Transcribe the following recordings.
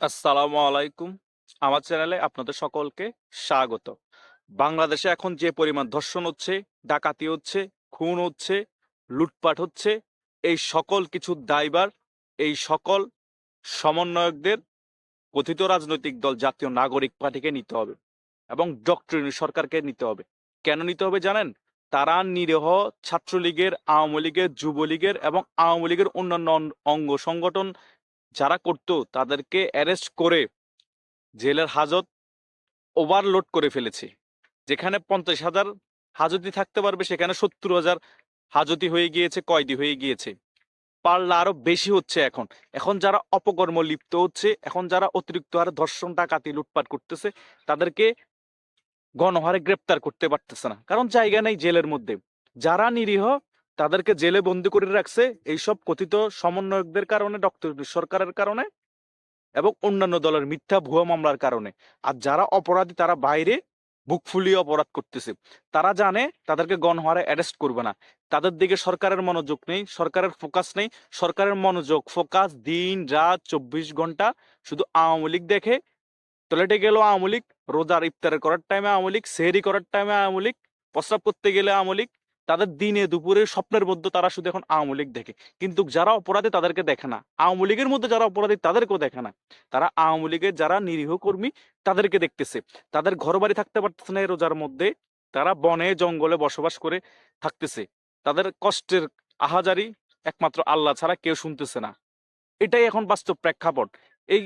আসসালামু আলাইকুম। আমার চ্যানেলে আপনাদের সকলকে স্বাগত। বাংলাদেশে এখন যে পরিমাণ ধর্ষণ হচ্ছে, ডাকাতি হচ্ছে, খুন হচ্ছে, লুটপাট হচ্ছে, এই সকল কিছু দায়বার এই সকল সমন্বয়কদের কথিত রাজনৈতিক দল, জাতীয় নাগরিক পার্টিকে নিতে হবে এবং ডক্টরিন সরকারকে নিতে হবে। কেন নিতে হবে জানেন? তারা নিরীহ ছাত্রলীগের, আওয়ামী লীগের, যুবলীগের এবং আওয়ামী লীগের অন্যান্য অঙ্গ সংগঠন যারা করতো তাদেরকে অ্যারেস্ট করে জেলের হাজত ওভারলোড করে ফেলেছে। যেখানে পঞ্চাশ হাজার হাজতি থাকতে পারবে, সেখানে সত্তর হাজার হাজতি হয়ে গিয়েছে, কয়দি হয়ে গিয়েছে। পাল্লা আরও বেশি হচ্ছে এখন। এখন যারা অপকর্ম লিপ্ত হচ্ছে, এখন যারা অতিরিক্ত হারে ধর্ষণ, ডাকাতি, লুটপাট করতেছে, তাদেরকে গণহারে গ্রেপ্তার করতে পারতেছে না। কারণ জায়গা নেই জেলের মধ্যে। যারা নিরীহ তাদেরকে জেলে বন্দি করে রাখছে এইসব কথিত সমন্বয়কদের কারণে ডক্টর সরকারের কারণে এবং অন্যান্য দলের মিথ্যা ভুয়া মামলার কারণে। আর যারা অপরাধী তারা বাইরে বুক ফুলিয়ে অপরাধ করতেছে। তারা জানে তাদেরকে গণহারে অ্যারেস্ট করবে না। তাদের দিকে সরকারের মনোযোগ নেই, সরকারের ফোকাস নেই। সরকারের মনোযোগ ফোকাস দিন রাত চব্বিশ ঘণ্টা শুধু আওয়ামী লীগ দেখে। টয়লেটে গেল আওয়ামী লীগ, রোজার ইফতার করার টাইমে আওয়ামী লীগ, সেহরি করার টাইমে আওয়ামী লীগ, প্রস্রাব করতে গেলে আওয়ামী লীগ তাদের দিনে দুপুরে স্বপ্নের মধ্যে তারা শুধু এখন আওয়ামী লীগ দেখে। কিন্তু যারা অপরাধী তাদেরকে দেখে না। আওয়ামী লীগের মধ্যে যারা অপরাধী তাদেরকেও দেখে না। তারা আওয়ামী লীগের যারা নিরীহ কর্মী তাদেরকে দেখতেছে। তাদের ঘর বাড়ি থাকতে পারতেছে না রোজার মধ্যে। তারা বনে, জঙ্গলে বসবাস করে থাকতেছে। তাদের কষ্টের আহাজারি একমাত্র আল্লাহ ছাড়া কেউ শুনতেছে না। এটাই এখন বাস্তব প্রেক্ষাপট। এই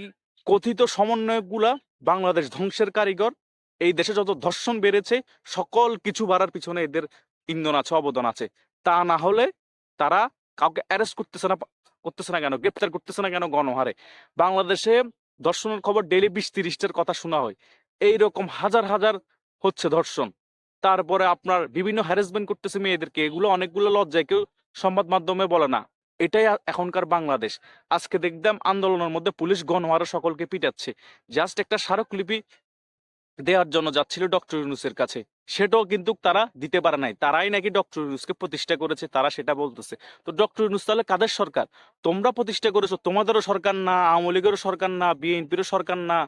কথিত সমন্বয়কগুলা বাংলাদেশ ধ্বংসের কারিগর। এই দেশে যত ধর্ষণ বেড়েছে, সকল কিছু বাড়ার পিছনে এদের ইন্ধন আছে, অবদান আছে। তা না হলে তারা কাউকে অ্যারেস্ট করতেছে না করতেছে না কেন? গ্রেপ্তার করতেছে না কেন গণহারে? বাংলাদেশে ধর্ষণের খবর ডেইলি বিশ তিরিশটার কথা শোনা হয়। এই রকম হাজার হাজার হচ্ছে ধর্ষণ। তারপরে আপনার বিভিন্ন হ্যারাসমেন্ট করতেছে মেয়েদেরকে। এগুলো অনেকগুলো লজ্জায় কেউ সংবাদ মাধ্যমে বলে না। এটাই এখনকার বাংলাদেশ। আজকে দেখতাম আন্দোলনের মধ্যে পুলিশ গণহারে সকলকে পিটাচ্ছে। জাস্ট একটা স্মারকলিপি দেওয়ার জন্য যাচ্ছিল ডক্টর ইউনুসের কাছে। সেটাও কিন্তু তারা দিতে পারে নাই। তারাই নাকি ডক্টর ইউনুসকে প্রতিষ্ঠা করেছে, তারা সেটা বলতেছে। তো ডক্টর ইউনুস তাহলে কাদের সরকার? তোমরা প্রতিষ্ঠা করেছ, তোমাদেরও সরকার না, আওয়ামী লীগেরও সরকার না, বিএনপিরও সরকার না।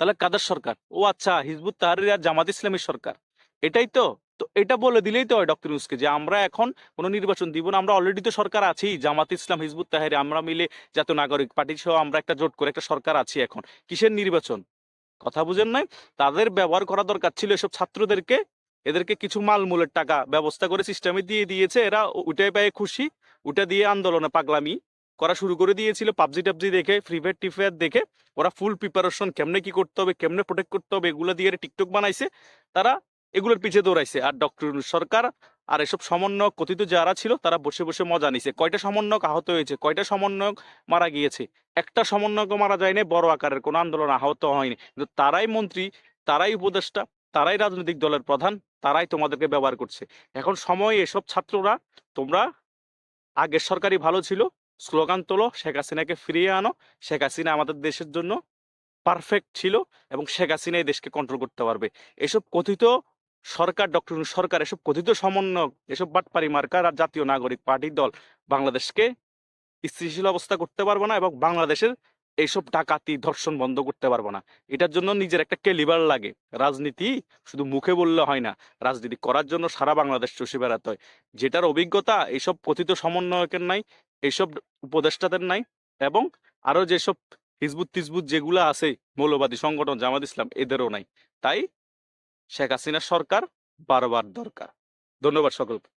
তাহলে কাদের সরকার? ও আচ্ছা হিজবুত তাহারির আর জামাত ইসলামের সরকার। এটাই তো। তো এটা বলে দিলেই তো হয় ডক্টর ইউনুসকে যে আমরা এখন কোনো নির্বাচন দিব না, আমরা অলরেডি তো সরকার আছি, জামাত ইসলাম, হিজবুত তাহারি, আমরা মিলে জাতীয় নাগরিক পার্টি সহ আমরা একটা জোট করে একটা সরকার আছি এখন। কিসের নির্বাচন? কথা বুঝেন নাই? তাদের ব্যবহার করা দরকার ছিল এসব ছাত্রদেরকে। এদেরকে কিছু মালমূলের টাকা ব্যবস্থা করে সিস্টেমে দিয়ে দিয়েছে। এরা ওইটাই পেয়ে খুশি ওটা দিয়ে আন্দোলনে পাগলামি করা শুরু করে দিয়েছিল। পাবজি টাবজি দেখে ফ্রি ফায়ার টি ফায়ার দেখে। ওরা ফুল প্রিপারেশন কেমনে কি করতে হবে, কেমনে প্রোটেক্ট করতে হবে, এগুলো দিয়ে টিকটক বানাইছে। তারা এগুলোর পিছে দৌড়াইছে। আর ডক্টর সরকার আর এসব সমন্বয়ক কথিত যারা ছিল, তারা বসে বসে মজা নিছে। কয়টা সমন্বয়ক আহত হয়েছে? কয়টা সমন্বয়ক মারা গিয়েছে? একটা সমন্বয়ক মারা যায়নি, বড় আকারের কোনো আন্দোলন আহত হয়নি। কিন্তু তারাই মন্ত্রী, তারাই উপদেষ্টা, তারাই রাজনৈতিক দলের প্রধান, তারাই তোমাদেরকে ব্যবহার করছে। এখন সময় এসব ছাত্ররা, তোমরা আগের সরকারই ভালো ছিল, স্লোগান তোলো, শেখ হাসিনাকে ফিরিয়ে আনো, শেখ হাসিনা আমাদের দেশের জন্য পারফেক্ট ছিল এবং শেখ হাসিনা এই দেশকে কন্ট্রোল করতে পারবে। এসব কথিত সরকার, ডক্টর সরকার এসব কথিত সমন্বয়ক, এসব বাটপারি মার্কার আর জাতীয় নাগরিক পার্টির দল বাংলাদেশকে স্থিতিশীল অবস্থা করতে পারবে না এবং বাংলাদেশের এইসব ডাকাতি, ধর্ষণ বন্ধ করতে পারব না। এটার জন্য নিজের একটা কেলিবার লাগে। রাজনীতি শুধু মুখে বললে হয় না, রাজনীতি করার জন্য সারা বাংলাদেশ চষে বেড়াতে হয়। যেটার অভিজ্ঞতা এইসব কথিত সমন্বয়কের নাই, এইসব উপদেষ্টাদের নাই এবং আরও যেসব হিজবুত তিজবুত যেগুলো আছে, মৌলবাদী সংগঠন জামাত ইসলাম, এদেরও নাই। তাই শেখ হাসিনার সরকার বারবার দরকার। ধন্যবাদ সকলকে।